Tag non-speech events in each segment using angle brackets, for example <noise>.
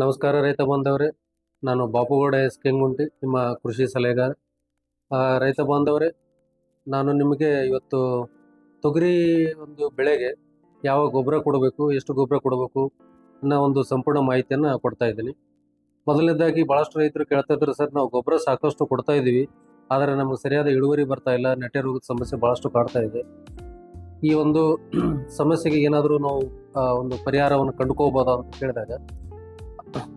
ನಮಸ್ಕಾರ ರೈತ ಬಾಂಧವರೇ. ನಾನು ಬಾಪುಗೌಡ ಎಸ್. ಕೆಂಗುಂಟಿ ನಿಮ್ಮ ಕೃಷಿ ಸಲಹೆಗಾರ. ರೈತ ಬಾಂಧವರೇ, ನಾನು ನಿಮಗೆ ಇವತ್ತು ತೊಗರಿ ಒಂದು ಬೆಳೆಗೆ ಯಾವ ಗೊಬ್ಬರ ಕೊಡಬೇಕು, ಎಷ್ಟು ಗೊಬ್ಬರ ಕೊಡಬೇಕು ಅನ್ನೋ ಒಂದು ಸಂಪೂರ್ಣ ಮಾಹಿತಿಯನ್ನು ಕೊಡ್ತಾ ಇದ್ದೀನಿ. ಮೊದಲನೇದಾಗಿ ಭಾಳಷ್ಟು ರೈತರು ಕೇಳ್ತಾ ಇದ್ರು, ಸರ್, ನಾವು ಗೊಬ್ಬರ ಸಾಕಷ್ಟು ಕೊಡ್ತಾ ಇದ್ದೀವಿ, ಆದರೆ ನಮಗೆ ಸರಿಯಾದ ಇಳುವರಿ ಬರ್ತಾ ಇಲ್ಲ, ನೆಟ್ಟೆ ರೋಗದ ಸಮಸ್ಯೆ ಭಾಳಷ್ಟು ಕಾಡ್ತಾ ಇದೆ. ಈ ಒಂದು <clears throat> ಸಮಸ್ಯೆಗೆ ಏನಾದರೂ ನಾವು ಒಂದು ಪರಿಹಾರವನ್ನು ಕಂಡುಕೋಬೋದಾ ಅಂತ ಕೇಳಿದಾಗ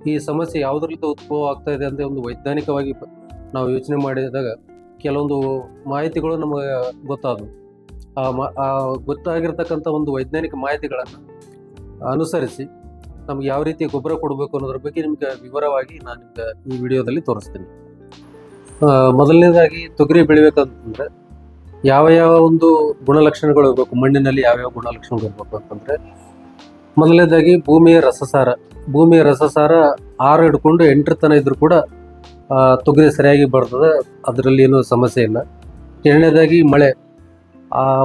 ಈ ಸಮಸ್ಯೆ ಯಾವುದರಿಂದ ಉದ್ಭವ ಆಗ್ತಾ ಇದೆ ಅಂತ ಒಂದು ವೈಜ್ಞಾನಿಕವಾಗಿ ನಾವು ಯೋಚನೆ ಮಾಡಿದಾಗ ಕೆಲವೊಂದು ಮಾಹಿತಿಗಳು ನಮಗೆ ಗೊತ್ತಾದವು. ಆ ಮಾ ಗೊತ್ತಾಗಿರ್ತಕ್ಕಂಥ ಒಂದು ವೈಜ್ಞಾನಿಕ ಮಾಹಿತಿಗಳನ್ನು ಅನುಸರಿಸಿ ನಮ್ಗೆ ಯಾವ ರೀತಿ ಗೊಬ್ಬರ ಕೊಡಬೇಕು ಅನ್ನೋದ್ರ ಬಗ್ಗೆ ನಿಮ್ಗೆ ವಿವರವಾಗಿ ನಾನು ನಿಮ್ಗೆ ಈ ವಿಡಿಯೋದಲ್ಲಿ ತೋರಿಸ್ತೀನಿ. ಮೊದಲನೇದಾಗಿ ತೊಗರಿ ಬೆಳಿಬೇಕಂತಂದ್ರೆ ಯಾವ ಯಾವ ಒಂದು ಗುಣಲಕ್ಷಣಗಳು ಇರಬೇಕು, ಮಣ್ಣಿನಲ್ಲಿ ಯಾವ್ಯಾವ ಗುಣಲಕ್ಷಣಗಳು ಇರಬೇಕು ಅಂತಂದ್ರೆ, ಮೊದಲನೇದಾಗಿ ಭೂಮಿಯ ರಸಸಾರ. ಭೂಮಿಯ ರಸಸಾರ ಆರು ಹಿಡ್ಕೊಂಡು ಎಂಟರ ತನ ಇದ್ರೂ ಕೂಡ ತೊಗರಿ ಸರಿಯಾಗಿ ಬರ್ತದೆ. ಅದರಲ್ಲಿ ಏನೂ ಸಮಸ್ಯೆ ಇಲ್ಲ. ಎರಡನೇದಾಗಿ ಮಳೆ.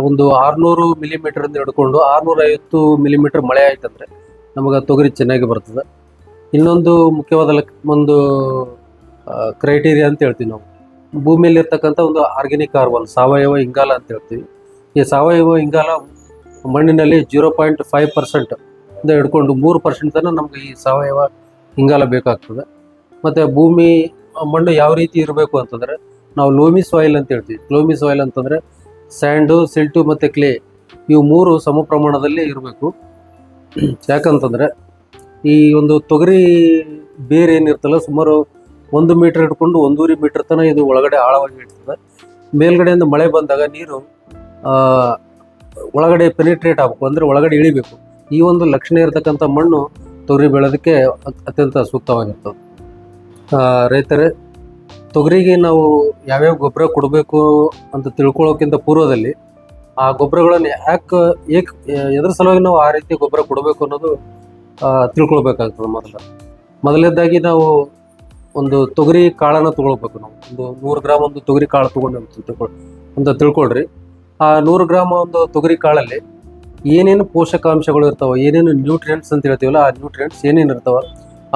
ಒಂದು ಆರುನೂರು ಮಿಲಿಮೀಟ್ರಿಂದ ಹಿಡ್ಕೊಂಡು ಆರುನೂರ ಐವತ್ತು ಮಿಲಿಮೀಟ್ರ್ ಮಳೆ ಆಯ್ತಂದ್ರೆ ನಮಗೆ ತೊಗರಿ ಚೆನ್ನಾಗಿ ಬರ್ತದೆ. ಇನ್ನೊಂದು ಮುಖ್ಯವಾದ ಒಂದು ಕ್ರೈಟೀರಿಯಾ ಅಂತ ಹೇಳ್ತೀವಿ ನಾವು. ಭೂಮಿಯಲ್ಲಿ ಇರ್ತಕ್ಕಂಥ ಒಂದು ಆರ್ಗ್ಯಾನಿಕ್ ಕಾರ್ಬನ್ ಸಾವಯವ ಇಂಗಾಲ ಅಂತ ಹೇಳ್ತೀವಿ. ಈ ಸಾವಯವ ಇಂಗಾಲ ಮಣ್ಣಿನಲ್ಲಿ ಜೀರೋ ಪಾಯಿಂಟ್ ಫೈವ್ ಪರ್ಸೆಂಟ್ ಇಂದ ಹಿಡ್ಕೊಂಡು ಮೂರು ಪರ್ಸೆಂಟ್ ತನಕ ನಮ್ಗೆ ಈ ಸಾವಯವ ಇಂಗಾಲ ಬೇಕಾಗ್ತದೆ. ಮತ್ತು ಭೂಮಿ, ಮಣ್ಣು ಯಾವ ರೀತಿ ಇರಬೇಕು ಅಂತಂದರೆ ನಾವು ಲೋಮಿ ಸಾಯಿಲ್ ಅಂತ ಹೇಳ್ತೀವಿ. ಲೋಮಿ ಸಾಯಿಲ್ ಅಂತಂದರೆ ಸ್ಯಾಂಡು ಸಿಲ್ಟು ಮತ್ತು ಕ್ಲೇ ಇವು ಮೂರು ಸಮ ಪ್ರಮಾಣದಲ್ಲಿ ಇರಬೇಕು. ಯಾಕಂತಂದರೆ ಈ ಒಂದು ತೊಗರಿ ಬೇರೆ ಏನಿರ್ತಲ್ಲ ಸುಮಾರು ಒಂದು ಮೀಟರ್ ಹಿಡ್ಕೊಂಡು ಒಂದೂವರೆ ಮೀಟರ್ ತನಕ ಇದು ಒಳಗಡೆ ಆಳವಾಗಿ ಇರ್ತದೆ. ಮೇಲ್ಗಡೆಯಿಂದ ಮಳೆ ಬಂದಾಗ ನೀರು ಒಳಗಡೆ ಪೆನಿಟ್ರೇಟ್ ಆಗಬೇಕು. ಅಂದರೆ ಒಳಗಡೆ ಇಳಿಬೇಕು. ಈ ಒಂದು ಲಕ್ಷಣ ಇರತಕ್ಕಂಥ ಮಣ್ಣು ತೊಗರಿ ಬೆಳೆಯೋದಕ್ಕೆ ಅತ್- ಅತ್ಯಂತ ಸೂಕ್ತವಾಗಿರ್ತದೆ ರೈತರೇ, ತೊಗರಿಗೆ ನಾವು ಯಾವ್ಯಾವ ಗೊಬ್ಬರ ಕೊಡಬೇಕು ಅಂತ ತಿಳ್ಕೊಳ್ಳೋಕ್ಕಿಂತ ಪೂರ್ವದಲ್ಲಿ ಆ ಗೊಬ್ಬರಗಳನ್ನು ಯಾಕೆ ಏಕ್ ಎದ್ರ ಸಲುವಾಗಿ ನಾವು ಆ ರೀತಿ ಗೊಬ್ಬರ ಕೊಡಬೇಕು ಅನ್ನೋದು ತಿಳ್ಕೊಳ್ಬೇಕಾಗ್ತದೆ ಮೊದಲು. ಮೊದಲನೇದಾಗಿ ನಾವು ಒಂದು ತೊಗರಿ ಕಾಳನ್ನು ತೊಗೊಳ್ಬೇಕು ನಾವು. ಒಂದು ನೂರು ಗ್ರಾಮ್ ಒಂದು ತೊಗರಿ ಕಾಳು ತೊಗೊಂಡು ಅಂತ ಅಂತ ತಿಳ್ಕೊಳ್ರಿ. ಆ ನೂರು ಗ್ರಾಮ್ ಒಂದು ತೊಗರಿ ಕಾಳಲ್ಲಿ ಏನೇನು ಪೋಷಕಾಂಶಗಳು ಇರ್ತಾವೆ, ಏನೇನು ನ್ಯೂಟ್ರಿಯೆಂಟ್ಸ್ ಅಂತ ಹೇಳ್ತೀವಲ್ಲ, ಆ ನ್ಯೂಟ್ರಿಯೆಂಟ್ಸ್ ಏನೇನು ಇರ್ತಾವೆ,